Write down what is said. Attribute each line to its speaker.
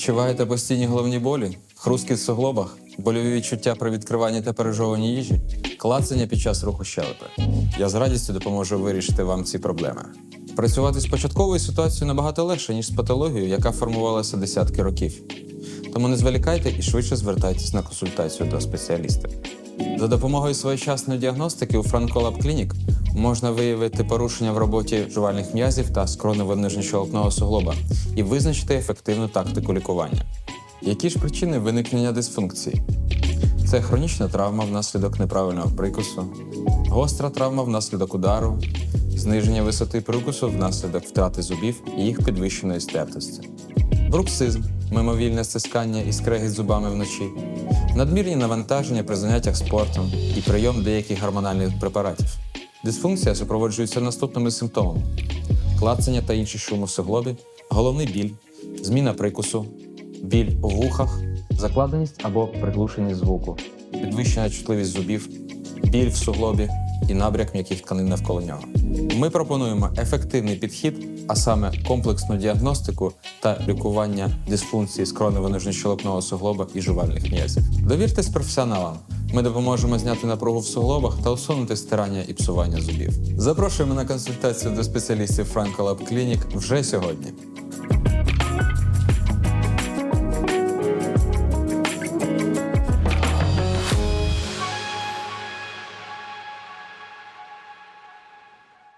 Speaker 1: Відчуваєте постійні головні болі, хрустки в суглобах, больові відчуття при відкриванні та пережовуванні їжі, клацання під час руху щелепи. Я з радістю допоможу вирішити вам ці проблеми. Працювати з початковою ситуацією набагато легше, ніж з патологією, яка формувалася десятки років. Тому не зволікайте і швидше звертайтесь на консультацію до спеціаліста. За допомогою своєчасної діагностики у Франколаб Клінік можна виявити порушення в роботі жувальних м'язів та скронево-нижньощелепного суглоба і визначити ефективну тактику лікування. Які ж причини виникнення дисфункції? Це хронічна травма внаслідок неправильного прикусу, гостра травма внаслідок удару, зниження висоти прикусу внаслідок втрати зубів і їх підвищеної стертості, бруксизм, мимовільне стискання і скрегіт зубами вночі, надмірні навантаження при заняттях спортом і прийом деяких гормональних препаратів. Дисфункція супроводжується наступними симптомами: клацання та інші суглобі, головний біль, зміна прикусу, біль у вухах, закладеність або приглушеність звуку, підвищена чутливість зубів, біль в суглобі і набряк м'яких тканин навколо нього. Ми пропонуємо ефективний підхід, а саме комплексну діагностику та лікування дисфункції скронево-нижньощелепного суглоба і жувальних м'язів. Довіртесь професіоналам. Ми допоможемо зняти напругу в суглобах та усунути стирання і псування зубів. Запрошуємо на консультацію до спеціалістів Franco Lab Clinic вже сьогодні.